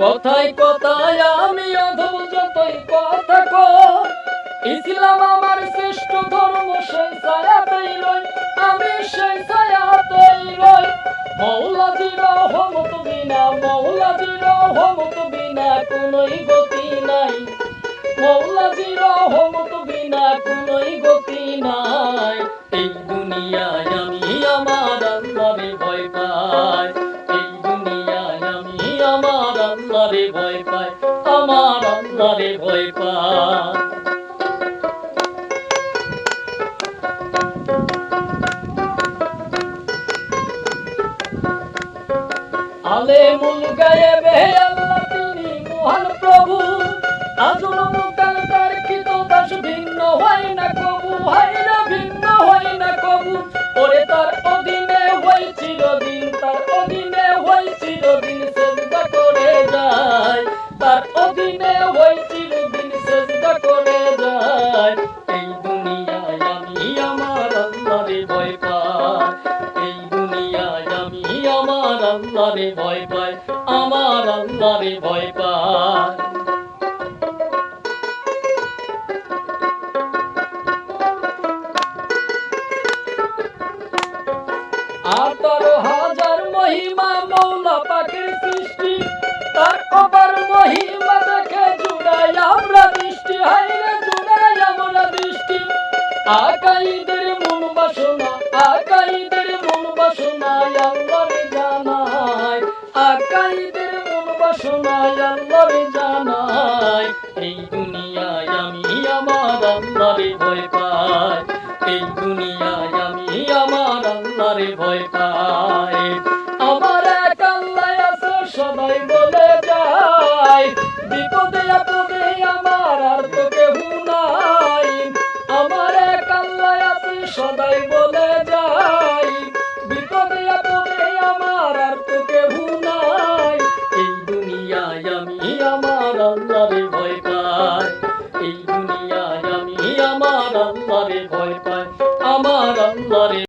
কথায় কথায় আমি অধম যতই কথা কই, ইসলাম আমার শ্রেষ্ঠ ধর্ম, সেই ছায়াতেই রই, আমি সেই ছায়াতেই রই। মৌলাজির রহমত বিনা মৌলাজির রহমত বিনা কোনোই গতি নাই। মৌলাজির রহমত বিনা কোনোই গতি নাই। এই দুনিয়ায় আল্লাহরে ভয় পায় আমার আল্লাহরে ভয় পাই আলেমুল গায়েবে আল্লাহ তিনি মহান পাই এই দুনিয়ায় আমি আমার আল্লাহরে ভয় পাই, আমার আল্লাহরে ভয় পাই। হাজার মহিমা মৌলা পাখির সৃষ্টি, তার অপার মহিমা দেখে জুড়াই আমরা দৃষ্টি। হাইরে জুড়াই আমরা দৃষ্টি। আকাইদের মন বাসনা আল্লাহর এই দুনিয়ায় আমি আমার আল্লাহরে ভয় পাই। এই দুনিয়ায় আমি আমার আল্লাহরে ভয় পাই। আমার এক আল্লাহ আছে, সবাই বলে যায়, বিপদে আপদে আমার আর তো নাই। আমার এক আল্লাহ আছে সদাই বলে আল্লাহরে ভয় পায় আমার আল্লাহরে